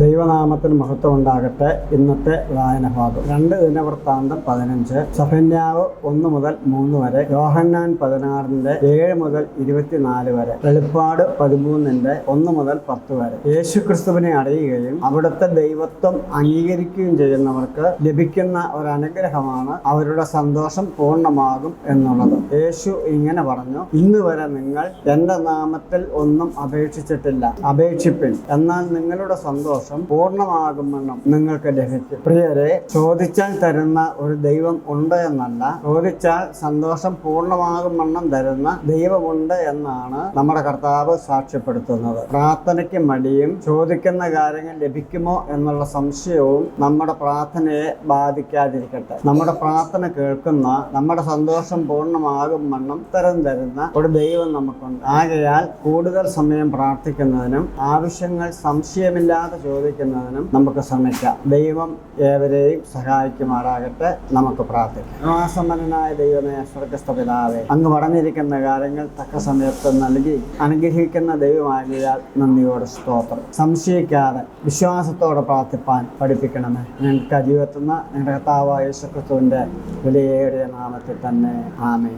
ദൈവനാമത്തിന് മഹത്വം ഉണ്ടാകട്ടെ ഇന്നത്തെ വായന ഭാഗം രണ്ട് ദിനവൃത്താന്തം പതിനഞ്ച്. സഫന്യാവ് ഒന്ന് മുതൽ മൂന്ന് വരെ. യോഹന്നാൻ പതിനാറിന്റെ ഏഴ് മുതൽ ഇരുപത്തിനാല് വരെ. വെളിപ്പാട് പതിമൂന്നിന്റെ ഒന്ന് മുതൽ പത്ത് വരെ. യേശു ക്രിസ്തുവിനെ അറിയുകയും അവിടുത്തെ ദൈവത്വം അംഗീകരിക്കുകയും ചെയ്യുന്നവർക്ക് ലഭിക്കുന്ന ഒരു അനുഗ്രഹമാണ് അവരുടെ സന്തോഷം പൂർണമാകും എന്നുള്ളത്. യേശു ഇങ്ങനെ പറഞ്ഞു ഇന്ന് വരെ നിങ്ങൾ എന്റെ നാമത്തിൽ ഒന്നും അപേക്ഷിച്ചിട്ടില്ല. അപേക്ഷിപ്പിൻ. എന്നാൽ നിങ്ങളുടെ സന്തോഷം പൂർണമാകുമെന്നും നിങ്ങൾക്ക് ലഭിക്കും. പ്രിയരെ ചോദിച്ചാൽ തരുന്ന ഒരു ദൈവം ഉണ്ട് എന്നല്ല ചോദിച്ചാൽ സന്തോഷം പൂർണമാകുമെന്നും തരുന്ന ദൈവമുണ്ട് എന്നാണ് നമ്മുടെ കർത്താവ് സാക്ഷ്യപ്പെടുത്തുന്നത്. പ്രാർത്ഥനയ്ക്ക് മടിയും ചോദിക്കുന്ന കാര്യങ്ങൾ ലഭിക്കുമോ എന്നുള്ള സംശയവും നമ്മുടെ പ്രാർത്ഥനയെ ബാധിക്കാതിരിക്കട്ടെ. നമ്മുടെ പ്രാർത്ഥന കേൾക്കുന്ന നമ്മുടെ സന്തോഷം പൂർണമാകും വണ്ണം തരം തരുന്ന ഒരു ദൈവം നമുക്കുണ്ട്. ആകയാൽ കൂടുതൽ സമയം പ്രാർത്ഥിക്കുന്നതിനും ആവശ്യങ്ങൾ സംശയമില്ലാതെ ചോദിക്കുന്നതിനും നമുക്ക് ശ്രമിക്കാം. ദൈവം ഏവരെയും സഹായിക്കുമാറാകട്ടെ. നമുക്ക് പ്രാർത്ഥിക്കാം. ആസമ്പന്നനായ ദൈവമേ സ്വർഗസ്ഥ പിതാവേ അങ്ങ് പറഞ്ഞിരിക്കുന്ന കാര്യങ്ങൾ തക്ക സമയത്ത് നൽകി അനുഗ്രഹിക്കുന്ന ദൈവമാകിയാൽ നന്ദിയോട് സ്തോത്രം. സംശയിക്കാതെ വിശ്വാസത്തോടെ പ്രാർത്ഥിപ്പാൻ പഠിപ്പിക്കണമേ. ഞങ്ങൾക്ക് അജീവത്തുന്ന ഞങ്ങളുടെ കർത്താവായ യേശുക്രിസ്തുവിന്റെ വിലയേറിയ നാമത്തിൽ തന്നെ ആമേ